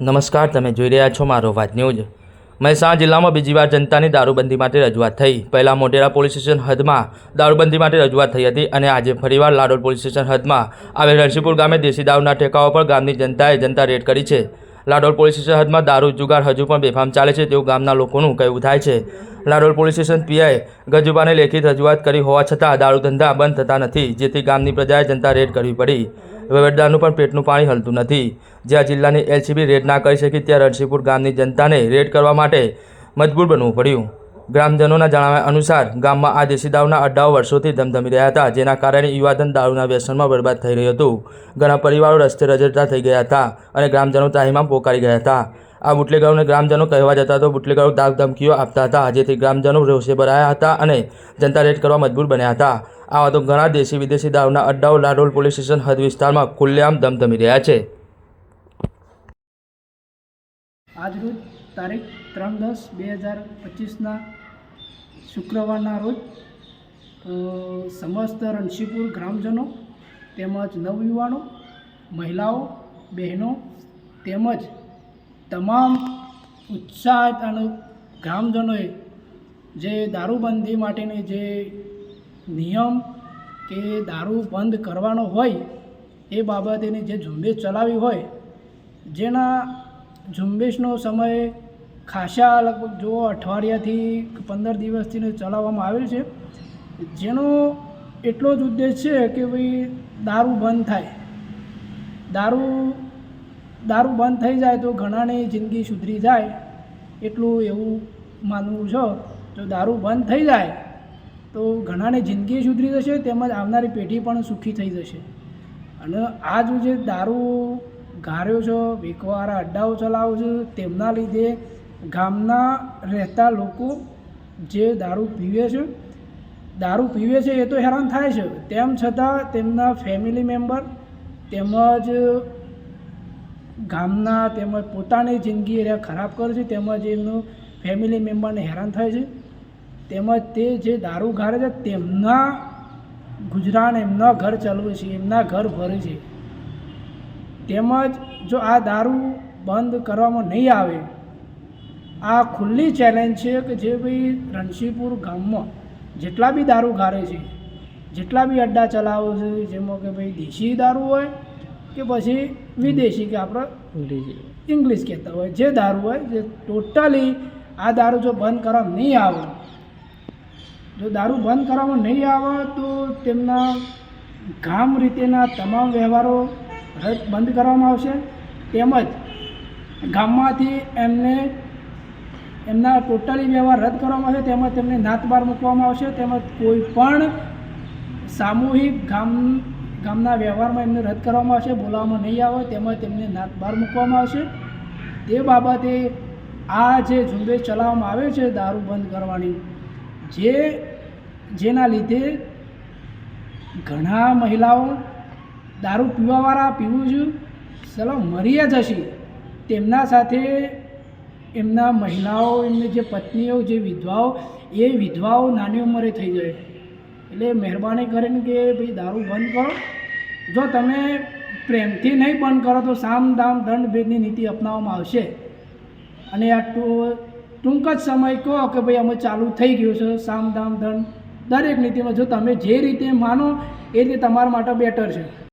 નમસ્કાર, તમે જોઈ રહ્યા છો મારો વાત ન્યૂઝ. મહેસાણા જિલ્લામાં બીજી વાર જનતાની દારૂબંધી માટે રજૂઆત થઈ. પહેલાં મોટેરા પોલીસ સ્ટેશન હદમાં દારૂબંધી માટે રજૂઆત થઈ હતી અને આજે ફરીવાર લાડોલ પોલીસ સ્ટેશન હદમાં આવેલ રણસીપુર ગામે દેશી દારૂના ઠેકાઓ પર ગામની જનતાએ જનતા રેડ કરી છે. લાડોલ પોલીસ સ્ટેશન હદમાં દારૂ જુગાર હજુ પણ બેફામ ચાલે છે તેવું ગામના લોકોનું કહેવું થાય છે. લાડોલ પોલીસ સ્ટેશન પીઆઈ ગજુબાને લેખિત રજૂઆત કરી હોવા છતાં દારૂ ધંધા બંધ થતા નથી, જેથી ગામની પ્રજાએ જનતા રેડ કરવી પડી. વહીવટદારનું પણ પેટનું પાણી હલતું નથી. જ્યાં જિલ્લાની એલસીબી રેડ ના કરી શકી, ત્યાં રણસીપુર ગામની જનતાને રેડ કરવા માટે મજબૂર બનવું પડ્યું. ગ્રામજનોના જણાવ્યા અનુસાર, ગામમાં આ દેશી દારૂના અડ્ડાઓ વર્ષોથી ધમધમી રહ્યા હતા, જેના કારણે યુવાધન દારૂના વ્યસનમાં બરબાદ થઈ રહ્યું હતું. ઘણા પરિવારો રસ્તે રજડતા થઈ ગયા હતા અને ગ્રામજનો તાહીમાં પોકારી ગયા હતા. આ બુટલેગરોને ગ્રામજનો કહેવા જતા તો બુટલેગરો દાગ ધમકીઓ આપતા હતા, જેથી ગ્રામજનો રોષે ભરાયા હતા અને જનતા રેડ કરવા મજબૂર બન્યા હતા. આવા તો ઘણા દેશી વિદેશી દારૂના અડ્ડાઓ લાડોલ પોલીસ સ્ટેશન હદ વિસ્તારમાં ખુલ્લેઆમ ધમધમી રહ્યા છે. આજરોજ તારીખ ત્રણ દસ બે હજાર પચીસના શુક્રવારના રોજ સમસ્ત રણશીપુર ગ્રામજનો તેમજ નવયુવાનો, મહિલાઓ, બહેનો તેમજ તમામ ઉત્સાહ અને ગ્રામજનોએ જે દારૂબંધી માટેની જે નિયમ કે દારૂ બંધ કરવાનો હોય એ બાબતેની જે ઝુંબેશ ચલાવી હોય, જેના ઝુંબેશનો સમય ખાસા લગભગ જો અઠવાડિયાથી પંદર દિવસથી ચલાવવામાં આવેલ છે. જેનો એટલો જ ઉદ્દેશ છે કે ભાઈ દારૂ બંધ થાય. દારૂ દારૂ બંધ થઈ જાય તો ઘણાની જિંદગી સુધરી જાય, એટલું એવું માનવું છે. જો દારૂ બંધ થઈ જાય તો ઘણાની જિંદગી સુધરી જશે, તેમજ આવનારી પેઢી પણ સુખી થઈ જશે. અને આ જે દારૂ ગાર્યો છે વેકવાળા અડ્ડાઓ ચલાવો છે, તેમના લીધે ગામના રહેતા લોકો જે દારૂ પીવે છે, દારૂ પીવે છે એ તો હેરાન થાય છે. તેમ છતાં તેમના ફેમિલી મેમ્બર તેમજ ગામના તેમજ પોતાની જિંદગી એ ખરાબ કરે છે, તેમજ એમનું ફેમિલી મેમ્બરને હેરાન થાય છે. તેમજ તે જે દારૂ ઘારે છે તેમના ગુજરાન એમના ઘર ચલાવે છે એમના ઘર ભરે છે. તેમજ જો આ દારૂ બંધ કરવામાં નહીં આવે આ ખુલ્લી ચેલેન્જ છે કે જે ભાઈ રણસીપુર ગામમાં જેટલા બી દારૂ ઘારે છે જેટલા બી અડ્ડા ચલાવો છે જેમાં કે ભાઈ દેશી દારૂ હોય કે પછી વિદેશી કે આપણે ઇંગ્લિશ. કહેતા હોય જે દારૂ હોય જે ટોટલી આ દારૂ જો બંધ કરવા નહીં આવે જો દારૂ બંધ કરવામાં નહીં આવે તો તેમના ગામ રીતેના તમામ વ્યવહારો રદ બંધ કરવામાં આવશે. તેમજ ગામમાંથી એમને એમના ટોટલી વ્યવહાર રદ કરવામાં આવશે. તેમજ તેમને નાત બહાર મૂકવામાં આવશે. તેમજ કોઈ પણ સામૂહિક ગામ, ગામના વ્યવહારમાં એમને રદ કરવામાં આવશે. બોલાવવામાં નહીં આવે. તેમજ તેમને નાત બહાર મૂકવામાં આવશે. તે બાબતે આ જે ઝુંબેશ ચલાવવામાં આવે છે દારૂ બંધ કરવાની જે, જેના લીધે ઘણા મહિલાઓ દારૂ પીવાવાળા પીવું છું ચલો મરી જ હશે. તેમના સાથે એમના મહિલાઓ, એમની જે પત્નીઓ, જે વિધવાઓ, એ વિધવાઓ નાની ઉંમરે થઈ જાય. એટલે મહેરબાની કરીને કે ભાઈ દારૂ બંધ કરો. જો તમે પ્રેમથી નહીં બંધ કરો તો સામ, દામ, દંડ, ભેદની નીતિ અપનાવવામાં આવશે. અને આ ટૂ- ટૂંક જ સમય કહો કે ભાઈ અમે ચાલુ થઈ ગયું છે, સામ દામ દંડ દરેક નીતિમાં જો તમે જે રીતે માનો એ રીતે તમારા માટે બેટર છે.